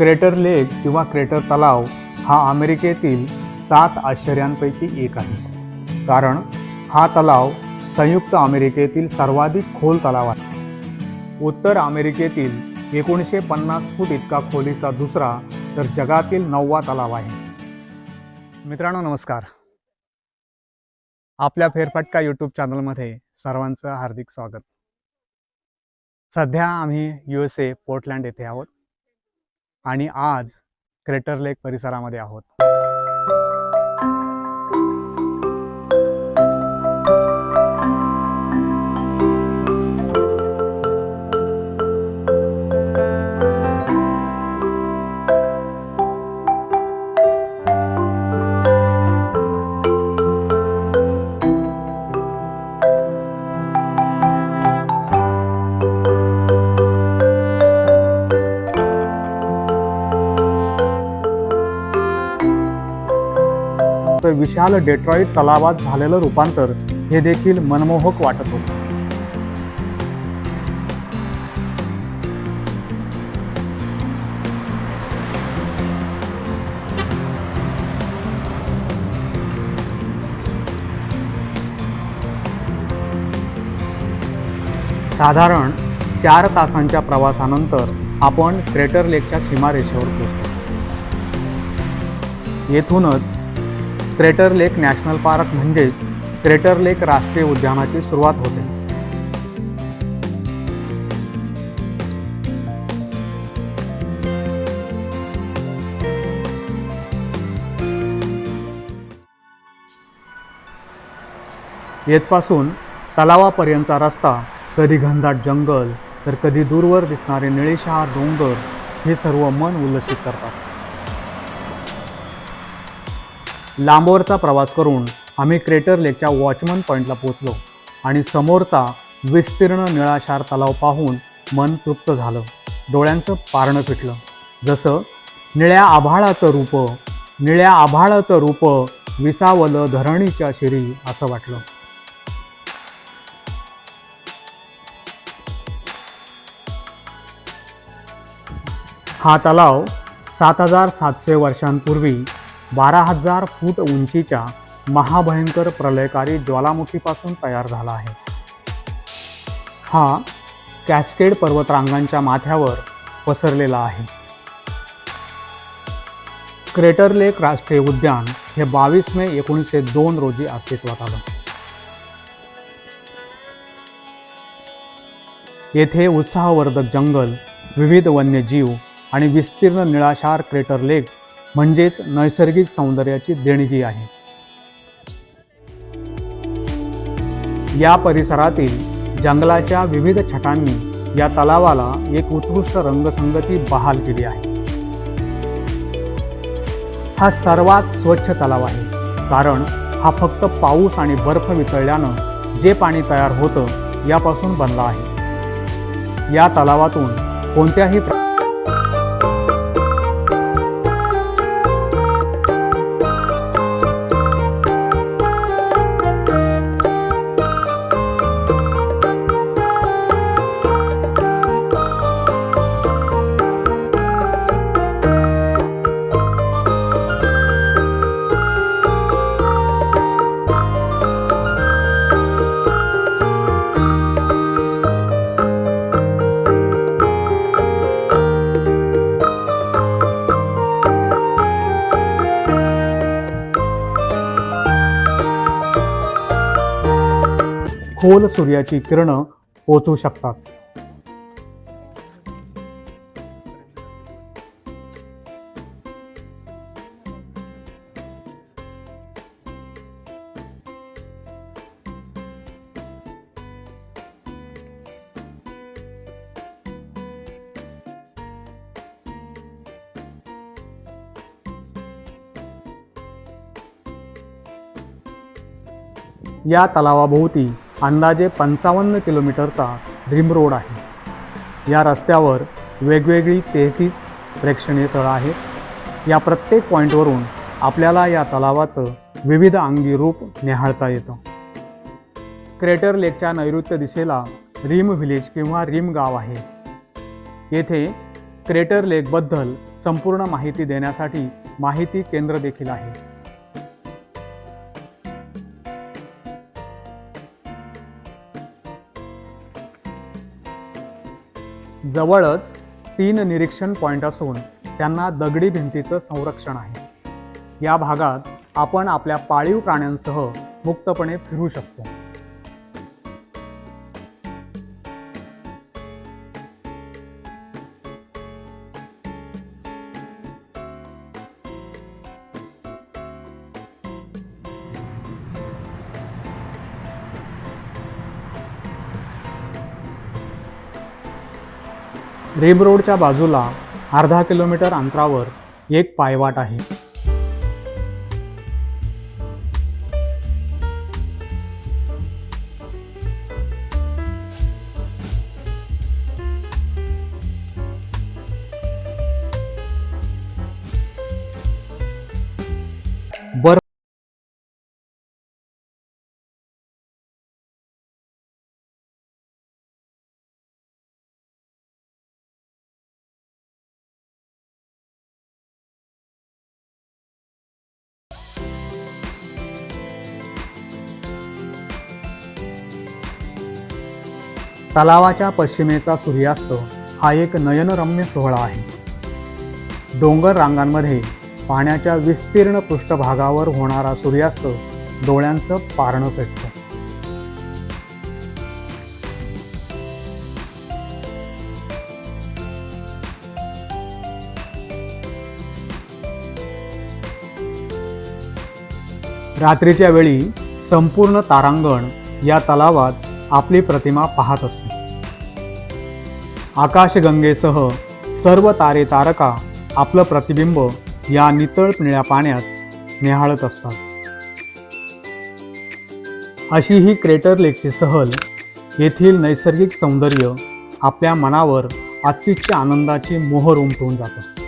Crater लेक किंवा crater तलाव हा अमेरिकेतील सात आश्चर्यांपैकी एक आहे. कारण हा तलाव संयुक्त अमेरिकेतील सर्वाधिक खोल तलाव आहे. उत्तर अमेरिकेतील एकोणीसशे पन्नास फूट इतका खोलीचा दुसरा तर जगातील नववा तलाव आहे. मित्रांनो नमस्कार. आपल्या फेरफटका यूट्यूब चॅनलमध्ये सर्वांचं हार्दिक स्वागत. सध्या आम्ही यू एस ए पोर्टलँड येथे आहोत. आणि आज क्रेटर लेक परिसरामध्ये आहोत. विशाल डेट्रॉईट तलावात झालेलं रूपांतर हे देखील मनमोहक वाटत होतं. साधारण चार तासांच्या प्रवासानंतर आपण क्रेटर लेकच्या सीमारेषेवर पोहोचतो येथूनच क्रेटर लेक नॅशनल पार्क म्हणजेच क्रेटर लेक राष्ट्रीय उद्यानाची सुरुवात होते. येथपासून तलावापर्यंतचा रस्ता कधी घनदाट जंगल तर कधी दूरवर दिसणारे निळेशहा डोंगर हे सर्व मन उल्लसित करतात. लांबवरचा प्रवास करून आम्ही क्रेटर लेकच्या वॉचमन पॉईंटला पोचलो आणि समोरचा विस्तीर्ण निळाशार तलाव पाहून मन तृप्त झालं. डोळ्यांचं पारणं फिटलं. जसं निळ्या आभाळाचं रूप निळ्या आभाळाचं रूप विसावलं धरणीच्या शिरी असं वाटलं. हा तलाव सात हजार सातशे वर्षांपूर्वी बारा हजार फूट उंचीच्या महाभयंकर प्रलयकारी ज्वालामुखीपासून तयार झाला आहे. हा कॅस्केड पर्वतरांगांच्या माथ्यावर पसरलेला आहे. क्रेटर लेक राष्ट्रीय उद्यान हे बावीस मे एकोणीसशे दोन रोजी अस्तित्वात आलं. येथे उत्साहवर्धक जंगल विविध वन्यजीव आणि विस्तीर्ण निळाशार क्रेटर लेक म्हणजेच नैसर्गिक सौंदर्याची देणगी आहे. या परिसरातील जंगलाच्या विविध छटांनी या तलावाला एक उत्कृष्ट रंगसंगती बहाल केली आहे. हा सर्वात स्वच्छ तलाव आहे कारण हा फक्त पाऊस आणि बर्फ वितळल्यानं जे पाणी तयार होतं यापासून बनला आहे. या तलावातून कोणत्याही प्र- खोल सूर्याची किरणं पोचू शकतात. या तलावाभोवती अंदाजे पंचावन्न किलोमीटरचा रिम रोड आहे. या रस्त्यावर वेगवेगळी तेहतीस प्रेक्षणीय तळं आहेत. या प्रत्येक पॉईंटवरून आपल्याला या तलावाचं विविध अंगी रूप निहाळता येतं. क्रेटर लेकच्या नैऋत्य दिशेला रिम व्हिलेज किंवा रिम गाव आहे. येथे क्रेटर लेकबद्दल संपूर्ण माहिती देण्यासाठी माहिती केंद्र देखील आहे. जवळच तीन निरीक्षण पॉईंट असून त्यांना दगडी भिंतीचं संरक्षण आहे. या भागात आपण आपल्या पाळीव प्राण्यांसह मुक्तपणे फिरू शकतो. रिब रोडच्या बाजूला अर्धा किलोमीटर अंतरावर एक पायवाट आहे. तलावाच्या पश्चिमेचा सूर्यास्त हा एक नयनरम्य सोहळा आहे. डोंगर रांगांमध्ये पाण्याच्या विस्तीर्ण पृष्ठभागावर होणारा सूर्यास्त डोळ्यांचं पारणं पेटतं. रात्रीच्या वेळी संपूर्ण तारांगण या तलावात आपली प्रतिमा पाहत असते. आकाशगंगेसह सर्व तारे तारका आपलं प्रतिबिंब या नितळ निळ्या पाण्यात निहाळत असतात. अशी ही क्रेटर लेकची सहल येथील नैसर्गिक सौंदर्य आपल्या मनावर अत्युच्च आनंदाची मोहर उमटून जातं.